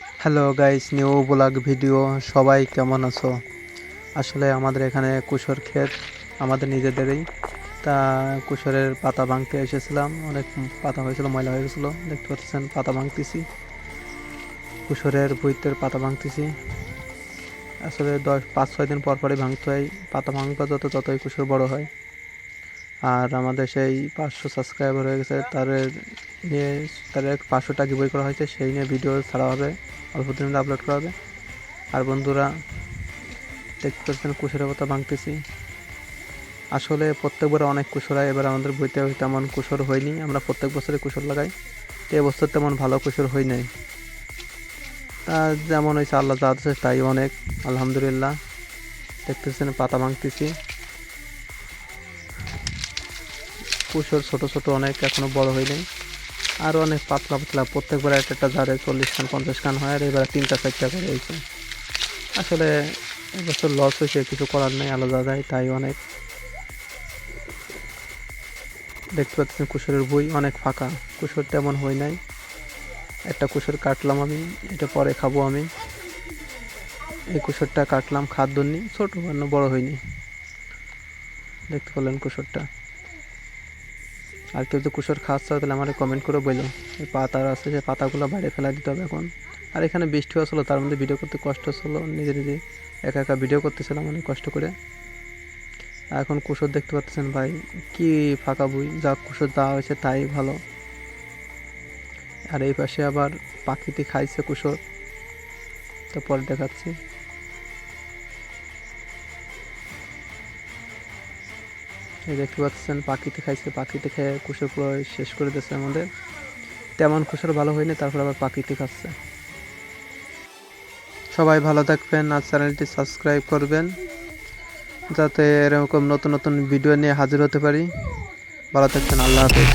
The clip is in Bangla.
Hello guys new vlog video সবাই কেমন আছো? আসলে আমাদের এখানে কুশোর ক্ষেত আমাদের নিজেদেরই। তা কুশোরের পাতা ভাঙতে এসেছিলাম। অনেক পাতা হয়েছিল, ময়লা হয়ে গেছিল। দেখতে পাচ্ছেন, পাতা ভাঙতেছি। কুশোরের বইতের পাতা ভাঙতেছি। আসলে দশ, পাঁচ, ছয় দিন পর পরই ভাঙতে হয়। পাতা ভাঙবা যত, ততই কুশোর বড় হয়। আর আমাদের সেই পাঁচশো সাবস্ক্রাইবার হয়ে গেছে, তার নিয়ে তাদের পাঁচশোটা বই করা হয়েছে, সেই নিয়ে ভিডিও ছাড়া হবে, অল্প দিন আপলোড করা হবে। আর বন্ধুরা, দেখতে পাচ্ছেন কুশোরের পাতা ভাঙতেছি। আসলে প্রত্যেকবার অনেক কুশোর হয়, এবার আমাদের বইতে তেমন কুশোর হয়নি, আমরা প্রত্যেক বছরে কুশোর লাগাই। তো এবছর তেমন ভালো কুশোর হয় নাই। তা যেমন হয়েছে, আল্লাহ যা আছে তাই অনেক, আলহামদুলিল্লাহ। দেখতেছেন পাতা ভাঙতেছি। কুশোর ছোট ছোট অনেক এখনও বড় হয়নি। আরও অনেক পাতলা পাতলা, প্রত্যেকবার একটা একটা ঝাড়ে চল্লিশ খান, পঞ্চাশ খান হয়, আর এবার তিনটা চারটা করে হয়েছে। আসলে এবছর লস হয়েছে, কিছু করার নেই, আলাদা যায়, তাই অনেক। দেখতে পাচ্ছেন কুশোরের বই অনেক ফাঁকা কুশোর তেমন হই নাই। একটা কুশোর কাটলাম আমি, এটা পরে খাব আমি। এই কুশোরটা কাটলাম খাদ্য নি ছোটো বড় হয়নি। দেখতে পেলেন কুশোরটা আর কেউ যদি কুশোর খাওয়াচ্ছে তাহলে আমার কমেন্ট করে বলল এই পাতা আছে যে পাতাগুলো বাইরে ফেলা দিতে হবে এখন। আর এখানে বৃষ্টি হচ্ছিল, তার মধ্যে ভিডিও করতে কষ্ট হচ্ছিল, নিজে নিজে একা একা ভিডিও করতেছিলাম অনেক কষ্ট করে। এখন কুশোর দেখতে পাচ্ছেন ভাই, কি ফাঁকা বই। যা কুশোর দেওয়া হয়েছে, তাই ভালো। আর এই পাশে আবার পাখিতে খাইছে কুশোর তো পরে দেখাচ্ছি। এই দেখতে পাচ্ছেন পাখিতে খাইছে পাখিতে খেয়ে কুশোর পুরো শেষ করে দিয়েছে আমাদের তেমন কুশোর ভালো হয়নি, তারপর আবার পাখিতে খাচ্ছে। সবাই ভালো থাকবেন, আর চ্যানেলটি সাবস্ক্রাইব করবেন, যাতে এরকম নতুন নতুন ভিডিও নিয়ে হাজির হতে পারি। ভালো থাকবেন, আল্লাহ হাফেজ।